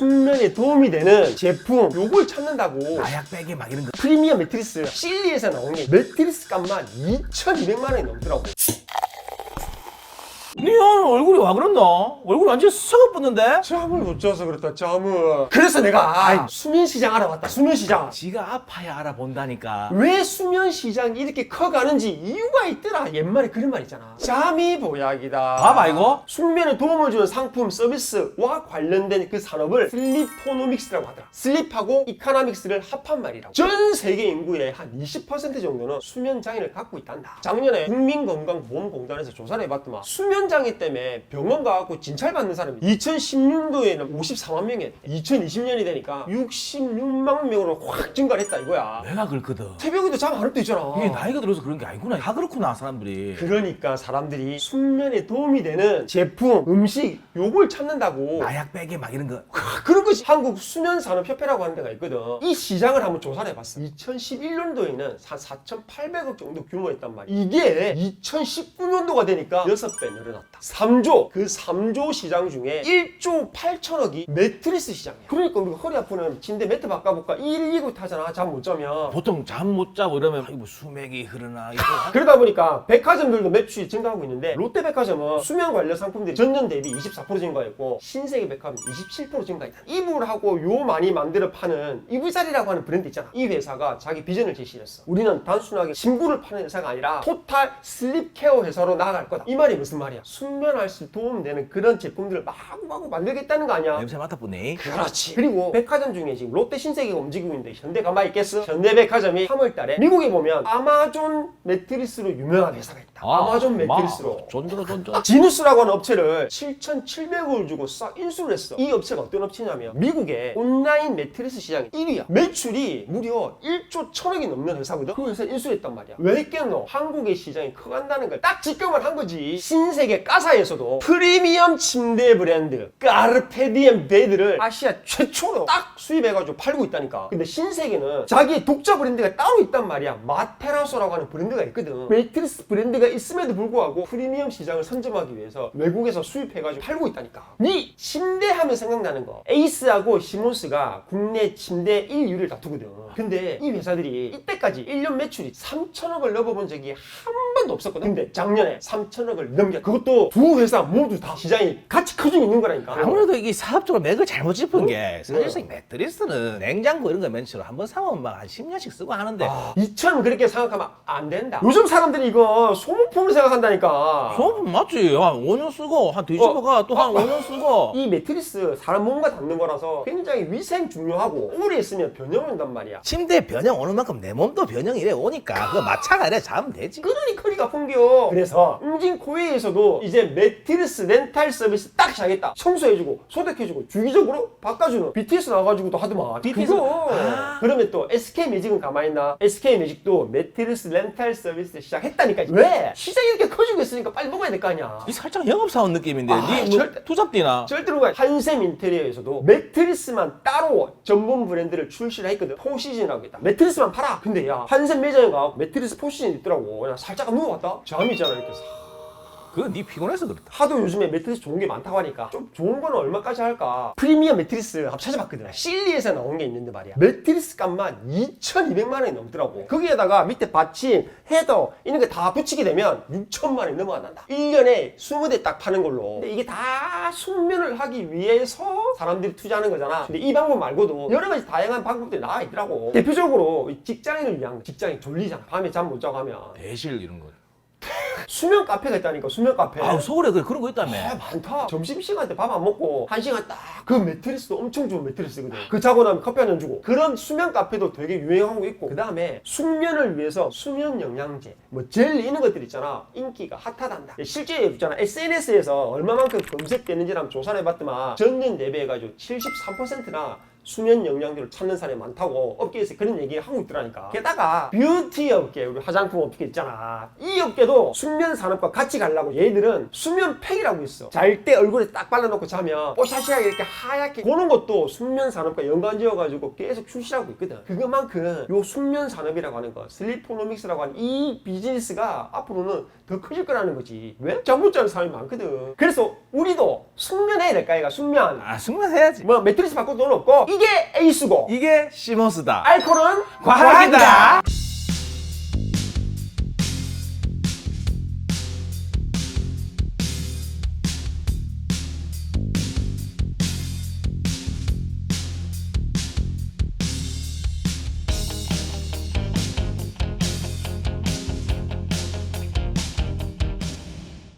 숙면에 도움이 되는 제품. 요걸 찾는다고. 마약 빼기 막 이런 거. 프리미엄 매트리스. 실리에서 나온 게 매트리스 값만 2,200만 원이 넘더라고. 얼굴이 와 그랬나? 얼굴 완전 썩어 붙는데? 잠을 못 자서 그렇다 잠을. 그래서 내가 수면 시장 알아봤다 수면 시장. 지가 아파야 알아본다니까. 왜 수면 시장이 이렇게 커가는지 이유가 있더라. 옛말에 그런 말 있잖아. 잠이 보약이다. 봐봐, 이거. 숙면에 도움을 주는 상품 서비스와 관련된 그 산업을 슬리포노믹스라고 하더라. 슬립하고 이카나믹스를 합한 말이라고. 전 세계 인구의 한 20% 정도는 수면 장애를 갖고 있단다. 작년에 국민건강보험공단에서 조사를 해봤더만 수면 장애 때문에 병원 가갖고 진찰받는 사람이 2016년도에는 54만 명이었대 2020년이 되니까 66만 명으로 확 증가를 했다 이거야 내가 그렇거든. 새벽에도 잠 안 올 때 있잖아. 이게 나이가 들어서 그런 게 아니구나. 다 그렇구나 사람들이. 그러니까 사람들이 숙면에 도움이 되는 제품, 음식 요걸 찾는다고. 마약 빼기 막 이런 거. 그런 것이 한국 수면산업협회라고 하는 데가 있거든. 이 시장을 한번 조사를 해봤어. 2011년도에는 한 4,800억 정도 규모였단 말이야. 이게 2019년도가 되니까 6배 늘어났다. 3조. 그 3조 시장 중에 1조 8천억이 매트리스 시장이야. 그러니까 우리가 허리 아프면 침대 매트 바꿔볼까? 119 타잖아. 잠 못 자면. 보통 잠 못 자고 이러면 아이고 수맥이 흐르나 이거 그러다 보니까 백화점들도 매출이 증가하고 있는데 롯데백화점은 수면 관련 상품들이 전년 대비 24% 증가했고 신세계 백화점 27% 증가했다. 이불하고 요 많이 만들어 파는 이불살이라고 하는 브랜드 있잖아. 이 회사가 자기 비전을 제시했어. 우리는 단순하게 침구를 파는 회사가 아니라 토탈 슬립 케어 회사로 나아갈 거다. 이 말이 무슨 말이야? 숙면할 수 도움되는 그런 제품들을 마구마구 만들겠다는 거 아니야? 냄새 맡아보네. 그렇지. 그리고 백화점 중에 지금 롯데 신세계가 움직이고 있는데 현대 가만히 있겠어? 현대백화점이 3월달에 미국에 보면 아마존 매트리스로 유명한 회사가 있다. 아, 마존 매트리스로. 존존 존존. 지누스라고 하는 업체를 7,700원을 주고 싹 인수를 했어. 이 업체가 어떤 업체냐면 미국의 온라인 매트리스 시장 1위야. 매출이 무려 1조 1천억이 넘는 회사거든. 그 회사 인수했단 말이야. 왜 했겠노? 한국의 시장이 커간다는 걸 딱 직감을 한 거지. 신세계 까사에서도 프리미엄 침대 브랜드 까르페디엠 베드를 아시아 최초로 딱 수입해가지고 팔고 있다니까. 근데 신세계는 자기의 독자 브랜드가 따로 있단 말이야. 마테라소라고 하는 브랜드가 있거든. 매트리스 브랜드가 있음에도 불구하고 프리미엄 시장을 선점하기 위해서 외국에서 수입해가지고 팔고 있다니까. 니 침대 하면 생각나는 거. 에이스하고 시몬스가 국내 침대 1위를 다투거든. 근데 이 회사들이 이때까지 1년 매출이 3천억을 넘어본 적이 한 번도 없었거든. 근데 작년에 3천억을 넘겨. 그것도 두 회사 모두 다 시장이 같이 커지고 있는 거라니까. 아무래도 이게 사업적으로 맥을 잘못 짚은 게 사실상 매트리스는 냉장고 이런 거 맨처럼 한번 사면 막 한 10년씩 쓰고 하는데 아, 이처럼 그렇게 생각하면 안 된다. 요즘 사람들이 이거 소모품을 생각한다니까. 소품 맞지? 한 5년 쓰고 한 뒤집어가 또한 어. 5년 쓰고 이 매트리스 사람 몸과 닿는 거라서 굉장히 위생 중요하고 오래 있으면 변형 온단 말이야. 침대 변형 오는 만큼 내 몸도 변형이 이래 오니까 그거 마차가 이래 자면 되지 그러니 허리가 아픈겨. 그래서 임진코웨이에서도 이제 매트리스 렌탈 서비스 딱 시작했다. 청소해주고 소독해주고 주기적으로 바꿔주는 BTS 나와가지고도 하더만. BTS? 그거. 아. 그러면 또 SK 매직은 가만히 있나? SK 매직도 매트리스 렌탈 서비스 시작했다니까. 왜? 시장이 이렇게 커지고 있으니까 빨리 먹어야 될 거 아니야. 이 살짝 영업사원 느낌인데 아, 니 뭐 절대- 투잡디나 절대로 가 한샘 인테리어에서도 매트리스만 따로 전문 브랜드를 출시를 했거든 포시즌이라고 있다 매트리스만 팔아 근데 야 한샘 매장에 가 매트리스 포시즌 있더라고 그냥 살짝 누워봤다 잠이 있잖아 이렇게 싹. 그거 니 피곤해서 그렇다. 하도 요즘에 매트리스 좋은 게 많다고 하니까 좀 좋은 거는 얼마까지 할까? 프리미엄 매트리스 한번 찾아봤거든. 실리에서 나온 게 있는데 말이야. 매트리스 값만 2,200만 원이 넘더라고. 거기에다가 밑에 받침 헤더 이런 거다 붙이게 되면 6천만 원이 넘어간다. 1년에 20대 딱 파는 걸로. 근데 이게 다 숙면을 하기 위해서 사람들이 투자하는 거잖아. 근데 이 방법 말고도 여러 가지 다양한 방법들이 나와 있더라고. 대표적으로 이 직장인을 위한 직장이 졸리잖아. 밤에 잠 못 자고 하면. 대실 이런 거 수면 카페가 있다니까 수면 카페. 아 서울에 그래. 그런 거 있다며. 아 많다. 점심 시간 때 밥 안 먹고 한 시간 딱 그 매트리스도 엄청 좋은 매트리스거든. 그 자고 나면 커피 한 잔 주고. 그런 수면 카페도 되게 유행하고 있고. 그 다음에 숙면을 위해서 수면 영양제. 뭐젤 이런 것들 있잖아. 인기가 핫하단다. 실제 있잖아. SNS에서 얼마만큼 검색되는지 한번 조사를 해봤더만 전년 대비해가지고 73%나 수면 영양제를 찾는 사람이 많다고 업계에서 그런 얘기 하고 있더라니까. 게다가 뷰티 업계, 우리 화장품 업계 있잖아. 이 업계도 수면 산업과 같이 가려고 얘들은 수면 팩이라고 있어. 잘 때 얼굴에 딱 발라놓고 자면 뽀샤시하게 이렇게 하얗게 그런 것도 수면 산업과 연관 지어가지고 계속 출시하고 있거든. 그것만큼 요 수면 산업이라고 하는 거, 슬리포노믹스라고 하는 이 비즈니스가 앞으로는 더 커질 거라는 거지. 왜? 잠못 자는 사람이 많거든. 그래서 우리도 숙면해야 될까, 이가 숙면. 아 숙면해야지. 뭐 매트리스 바꿀 돈 없고 이게 에이스고 이게 시모스다. 알코올은 과학이다. 과학이다.